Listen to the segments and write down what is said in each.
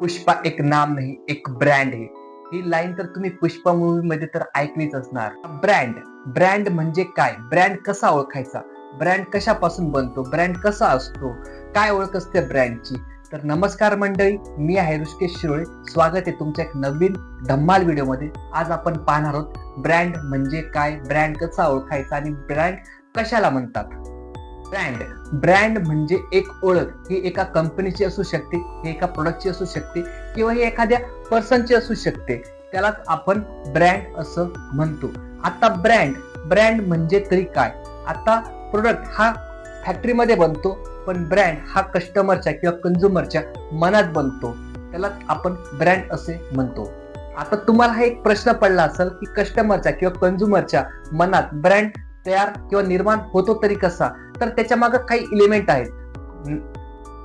पुष्पा एक नाम नाही एक ब्रँड आहे. ही लाईन तर तुम्ही पुष्पा मूवी मध्ये तर ऐकलीच असणार. ब्रँड ब्रँड म्हणजे काय? ब्रँड कसा ओळखायचा? ब्रँड कशापासून बनतो? ब्रँड कसा असतो? काय ओळख असते ब्रँडची तर नमस्कार मंडळी मी आहे ऋषिकेश शिरोळे. स्वागत आहे तुमच्या एक नवीन धम्माल व्हिडिओमध्ये आज आपण पाहणार आहोत ब्रँड म्हणजे काय? ब्रँड कसा ओळखायचा आणि ब्रँड कशाला म्हणतात? ब्रँड ब्रँड म्हणजे एक ओळख. ही एका कंपनीची असू शकते ही एका प्रोडक्टची असू शकते किंवा ही एखाद्या पर्सनची असू शकते. त्यालाच आपण ब्रँड असं म्हणतो. आता ब्रँड ब्रँड म्हणजे तरी काय? आता प्रोडक्ट हा फॅक्टरीमध्ये बनतो पण ब्रँड हा कस्टमरच्या किंवा कंझ्युमरच्या मनात बनतो. त्यालाच आपण ब्रँड असे म्हणतो. आता तुम्हाला हा एक प्रश्न पडला असेल की कस्टमरच्या किंवा कंझ्युमरच्या मनात ब्रँड तयार किंवा निर्माण होतो तरी कसा? तर त्याच्यामागे काही इलिमेंट आहेत.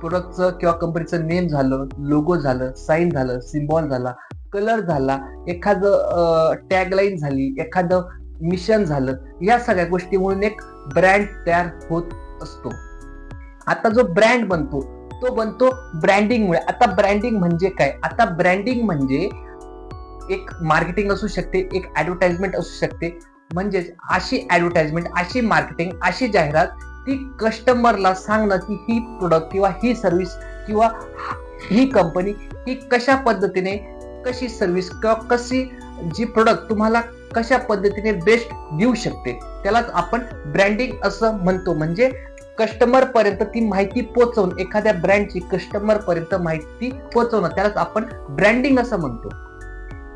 प्रोडक्टचं किंवा कंपनीचं नेम झालं लोगो झालं साईन झालं सिम्बॉल झाला कलर झाला एखादं टॅगलाईन झाली एखादं मिशन झालं या सगळ्या गोष्टी म्हणून एक ब्रँड तयार होत असतो. आता जो ब्रँड बनतो तो बनतो ब्रँडिंगमुळे आता ब्रँडिंग म्हणजे काय? आता ब्रँडिंग म्हणजे एक मार्केटिंग असू शकते एक ऍडव्हर्टाइजमेंट असू शकते. म्हणजेच अशी ऍडव्हर्टाइजमेंट अशी मार्केटिंग अशी जाहिरात ती कस्टमरला सांगणं की ही प्रोडक्ट किंवा ही सर्व्हिस किंवा ही कंपनी ही कशा पद्धतीने कशी सर्व्हिस किंवा कशी जी प्रोडक्ट तुम्हाला कशा पद्धतीने बेस्ट देऊ शकते त्यालाच आपण ब्रँडिंग असं म्हणतो. म्हणजे कस्टमर पर्यंत ती माहिती पोहोचवून एखाद्या ब्रँडची कस्टमर पर्यंत माहिती पोहोचवणं त्यालाच आपण ब्रँडिंग असं म्हणतो.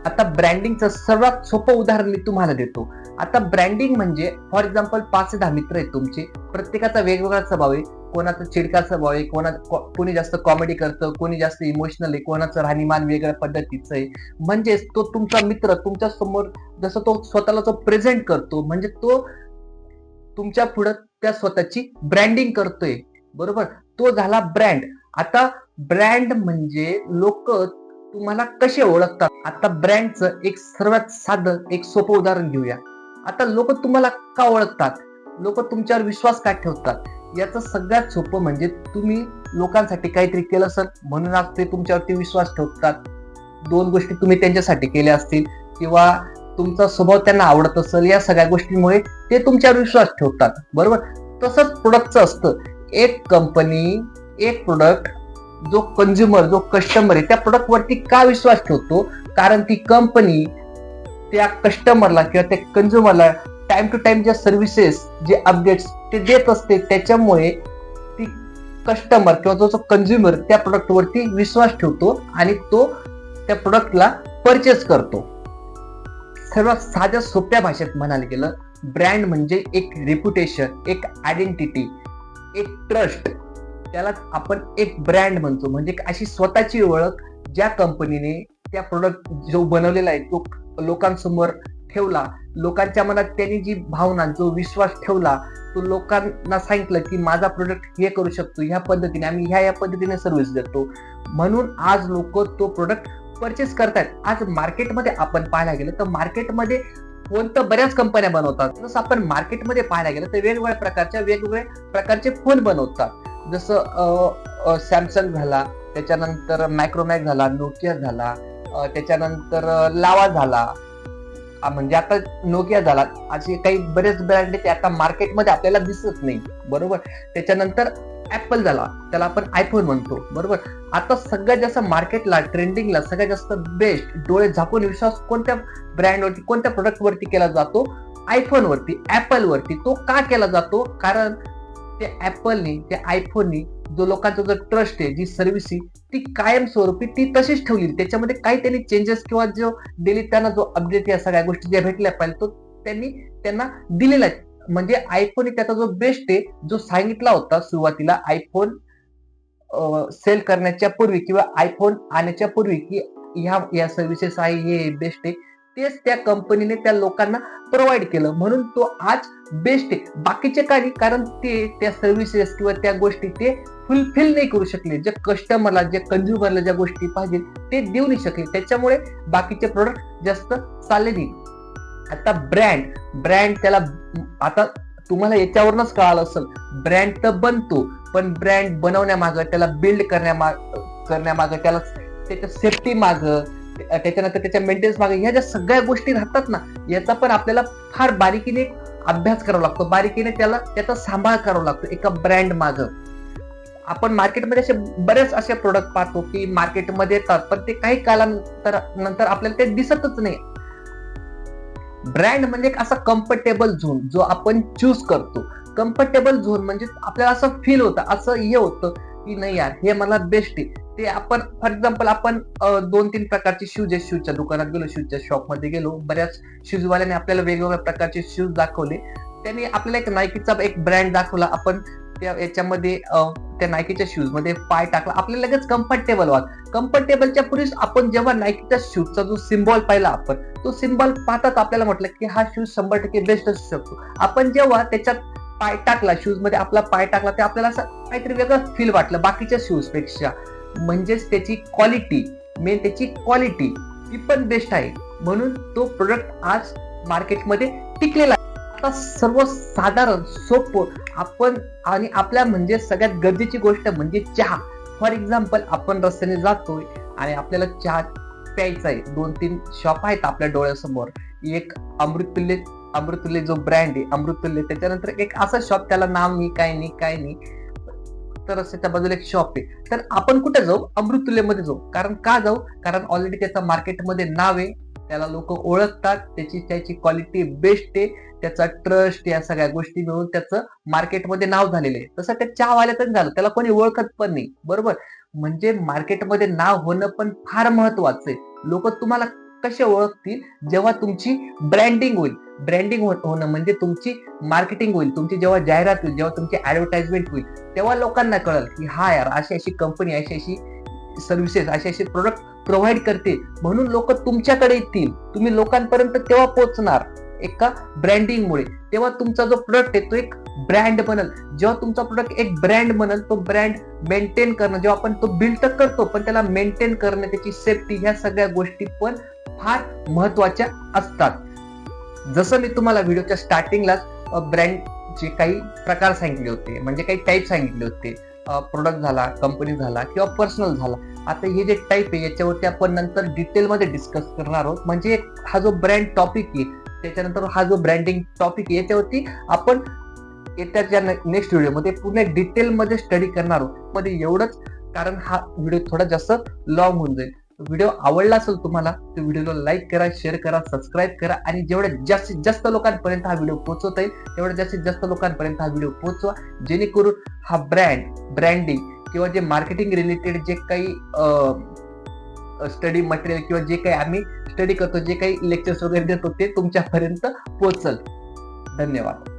आता ब्रँडिंगचं सर्वात सोपं उदाहरण मी तुम्हाला देतो. आता ब्रँडिंग म्हणजे फॉर एक्झाम्पल पाच दहा मित्र आहेत तुमचे. प्रत्येकाचा वेगवेगळा स्वभाव आहे. कोणाचा चिडका स्वभाव आहे कोणा कोणी जास्त कॉमेडी करतं कोणी जास्त इमोशनल आहे कोणाचं राहणीमान वेगळ्या पद्धतीचं आहे. म्हणजेच तो तुमचा मित्र तुमच्यासमोर जसं तो स्वतःला तो प्रेझेंट करतो म्हणजे तो तुमच्या पुढं त्या स्वतःची ब्रँडिंग करतोय. बरोबर? तो झाला ब्रँड आता ब्रँड म्हणजे लोक तुम्हाला कसे ओळखतात? आता ब्रँडचं एक सर्वात साधं एक सोपं उदाहरण घेऊया. आता लोक तुम्हाला का ओळखतात? लोक तुमच्यावर विश्वास का ठेवतात? याचं सगळ्यात सोपं म्हणजे तुम्ही लोकांसाठी काहीतरी केलं असेल म्हणून आज ते तुमच्यावरती विश्वास ठेवतात. दोन गोष्टी तुम्ही त्यांच्यासाठी केल्या असतील किंवा तुमचा स्वभाव त्यांना आवडत असेल या सगळ्या गोष्टींमुळे ते तुमच्यावर विश्वास ठेवतात. बरोबर? तसंच प्रोडक्टचं असतं. एक कंपनी एक प्रोडक्ट जो कंझ्युमर जो कस्टमर आहे त्या प्रोडक्ट वरती का विश्वास ठेवतो? कारण ती कंपनी त्या कस्टमरला किंवा त्या कंझ्युमरला टाइम टू टाइम ज्या सर्व्हिसेस जे अपडेट्स ते देत असते त्याच्यामुळे ती कस्टमर किंवा जो जो कंझ्युमर त्या प्रोडक्ट वरती विश्वास ठेवतो आणि तो त्या प्रोडक्टला परचेस करतो. सर्वात साध्या सोप्या भाषेत म्हणायला गेलं ब्रँड म्हणजे एक रेप्युटेशन एक आयडेंटिटी एक ट्रस्ट त्याला आपण एक ब्रँड म्हणतो. म्हणजे अशी स्वतःची ओळख ज्या कंपनीने त्या प्रोडक्ट जो बनवलेला आहे तो लोकांसमोर ठेवला. लोकांच्या मनात त्यांनी जी भावना जो विश्वास ठेवला तो लोकांना सांगितलं की माझा प्रोडक्ट हे करू शकतो ह्या पद्धतीने आम्ही ह्या या पद्धतीने सर्व्हिस देतो. म्हणून आज लोक तो प्रोडक्ट परचेस करतायत. आज मार्केटमध्ये आपण पाहायला गेलं तर मार्केटमध्ये फोन तर बऱ्याच कंपन्या बनवतात. जसं आपण मार्केटमध्ये पाहायला गेलं तर वेगवेगळ्या प्रकारच्या वेगवेगळ्या प्रकारचे फोन बनवतात. जसं सॅमसंग झाला त्याच्यानंतर मायक्रोमॅक झाला नोकिया झाला त्याच्यानंतर लावा झाला. म्हणजे आता नोकिया झाला. असे काही बरेच ब्रँड आहेत ते आता मार्केटमध्ये आपल्याला दिसत नाही. बरोबर? त्याच्यानंतर ऍपल झाला. त्याला आपण आयफोन म्हणतो. बरोबर? आता सगळ्यात जास्त मार्केटला ट्रेंडिंगला सगळ्यात जास्त बेस्ट डोळे झाकून विश्वास कोणत्या ब्रँडवरती कोणत्या प्रोडक्ट वरती केला जातो? आयफोनवरती ऍपलवरती ऍपल वरती. तो का केला जातो? कारण ते ऍपलनी त्या आयफोननी जो लोकांचा जो ट्रस्ट आहे जी सर्व्हिस आहे ती कायमस्वरूपी ती तशीच ठेवली त्याच्यामध्ये काही त्यांनी चेंजेस किंवा जो डेली त्यांना जो अपडेट या सगळ्या गोष्टी ज्या भेटल्या पाहिजे तो त्यांनी त्यांना दिलेला आहे. म्हणजे आयफोन त्याचा जो बेस्ट आहे जो सांगितला होता सुरुवातीला आयफोन सेल करण्याच्या पूर्वी किंवा आयफोन आणण्याच्या पूर्वी की ह्या या सर्व्हिसेस आहे हे बेस्ट आहे तेच त्या कंपनीने त्या लोकांना प्रोव्हाइड केलं. म्हणून तो आज बेस्ट आहे. बाकीचे काही कारण ते त्या सर्व्हिसेस किंवा त्या गोष्टी ते फुलफिल नाही करू शकले. जे कस्टमरला जे कंझ्युमरला ज्या गोष्टी पाहिजे ते देऊ नाही शकले. त्याच्यामुळे बाकीचे प्रोडक्ट जास्त चालले नाही. आता ब्रँड ब्रँड त्याला आता तुम्हाला याच्यावरूनच कळालं असेल. ब्रँड तर बनतो पण ब्रँड बनवण्यामागं त्याला बिल्ड करण्यामाग करण्यामागं त्याला त्याच्या सेफ्टी माग त्याच्यानंतर त्याच्या मेंटेनन्स मागे ह्या ज्या सगळ्या गोष्टी राहतात ना याचा पण आपल्याला फार बारीकीने अभ्यास करावा लागतो. बारीकीने त्याला त्याचा सांभाळ करावा लागतो. एका ब्रँड मागं. आपण मार्केटमध्ये असे बरेच असे प्रोडक्ट पाहतो की मार्केटमध्ये येतात पण ते काही कालानंतर नंतर आपल्याला ते दिसतच नाही. ब्रँड म्हणजे एक असा कम्फर्टेबल झोन जो आपण चूज करतो. कम्फर्टेबल झोन म्हणजे आपल्याला असं फील होतं असं हे होतं की नाही यार हे मला बेस्ट आहे. ते आपण फॉर एक्झाम्पल आपण दोन तीन प्रकारचे शूज आहेत शूजच्या दुकानात गेलो शूजच्या शॉपमध्ये गेलो. बऱ्याच शूजवाल्याने आपल्याला वेगवेगळ्या प्रकारचे शूज दाखवले. त्यांनी आपल्याला एक नायकीचा एक ब्रँड दाखवला. आपण त्या याच्यामध्ये त्या नायकीच्या शूजमध्ये पाय टाकला. आपल्याला लगेच कम्फर्टेबल व्हाल कम्फर्टेबलच्या पूर्वीच आपण जेव्हा नायकीच्या शूजचा जो सिम्बॉल पाहिला आपण तो सिम्बॉल पाहताच आपल्याला म्हटलं की हा शूज शंभर टक्के बेस्ट असू शकतो. आपण जेव्हा त्याच्यात पाय टाकला शूजमध्ये आपला पाय टाकला ते आपल्याला असं काहीतरी वेगळं फील वाटलं बाकीच्या शूजपेक्षा. म्हणजेच त्याची क्वालिटी मेन त्याची क्वालिटी ती पण बेस्ट आहे. म्हणून तो प्रोडक्ट आज मार्केटमध्ये टिकलेला आहे. आता सर्वसाधारण सोपं आपण आणि आपल्या म्हणजे सगळ्यात गरजेची गोष्ट म्हणजे चहा. फॉर एक्झाम्पल आपण रस्त्याने जातोय आणि आपल्याला चहा प्यायचा आहे. दोन तीन शॉप आहेत आपल्या डोळ्यासमोर. एक अमृतुल्य अमृतुल्य जो ब्रँड आहे अमृतुल्य त्याच्यानंतर एक असा शॉप त्याला नाव नाही काय नाही काय नाही तर त्याच्या बाजूला एक शॉप आहे. तर आपण कुठे जाऊ? अमृतुल्यमध्ये जाऊ. कारण का जाऊ? कारण ऑलरेडी त्याचं मार्केटमध्ये नाव आहे. त्याला लोक ओळखतात. त्याची त्याची क्वालिटी बेस्ट आहे. त्याचा ट्रस्ट या सगळ्या गोष्टी मिळून त्याचं मार्केटमध्ये नाव झालेलं आहे. तसं त्या चहावाल्याचं झालं. त्याला कोणी ओळखत पण नाही. बरोबर? म्हणजे मार्केटमध्ये नाव होणं पण फार महत्वाचं आहे. लोक तुम्हाला कसे ओळखतील जेव्हा तुमची ब्रँडिंग होईल. ब्रँडिंग हो-, होणं म्हणजे तुमची मार्केटिंग होईल. तुमची जेव्हा जाहिरात होईल जेव्हा तुमची ऍडव्हर्टाइजमेंट होईल तेव्हा लोकांना कळेल की हा यार अशी अशी कंपनी अशी अशी सर्व्हिसेस असे असे प्रोडक्ट प्रोव्हाइड करते. म्हणून लोक तुमच्याकडे येतील. तुम्ही लोकांपर्यंत तेव्हा पोहोचणार एका ब्रँडिंगमुळे तेव्हा तुमचा जो प्रोडक्ट आहे तो एक ब्रँड बनल. जेव्हा तुमचा प्रोडक्ट एक ब्रँड बनल तो ब्रँड मेंटेन करणं जेव्हा आपण तो बिल्ड तर करतो पण त्याला मेंटेन करणं त्याची सेफ्टी ह्या सगळ्या गोष्टी पण फार महत्त्वाच्या असतात. जसं मी तुम्हाला व्हिडिओच्या स्टार्टिंगलाच ब्रँडचे काही प्रकार सांगितले होते म्हणजे काही टाईप सांगितले होते. प्रोडक्ट झाला कंपनी झाला किंवा पर्सनल झाला. आता हे जे टाईप आहे याच्यावरती आपण नंतर डिटेलमध्ये डिस्कस करणार आहोत. म्हणजे हा जो ब्रँड टॉपिक आहे त्याच्यानंतर हा जो ब्रँडिंग टॉपिक आहे याच्यावरती आपण येत्याच्या नेक्स्ट व्हिडिओमध्ये पूर्ण डिटेलमध्ये स्टडी करणार आहोत. मध्ये एवढंच कारण हा व्हिडिओ थोडा जास्त लॉंग होऊन जाईल. व्हिडिओ आवडला असेल तुम्हाला तर व्हिडिओला लाईक करा शेअर करा सबस्क्राईब करा आणि जेवढ्या जास्तीत जास्त लोकांपर्यंत हा व्हिडिओ पोहोचवता येईल तेवढ्या जास्तीत जास्त लोकांपर्यंत हा व्हिडिओ पोहोचवा. जेणेकरून हा ब्रँड ब्रँडिंग किंवा जे मार्केटिंग रिलेटेड जे काही स्टडी मटेरियल किंवा जे काही आम्ही स्टडी करतो जे काही लेक्चर्स वगैरे देतो ते तुमच्यापर्यंत पोहोचल. धन्यवाद.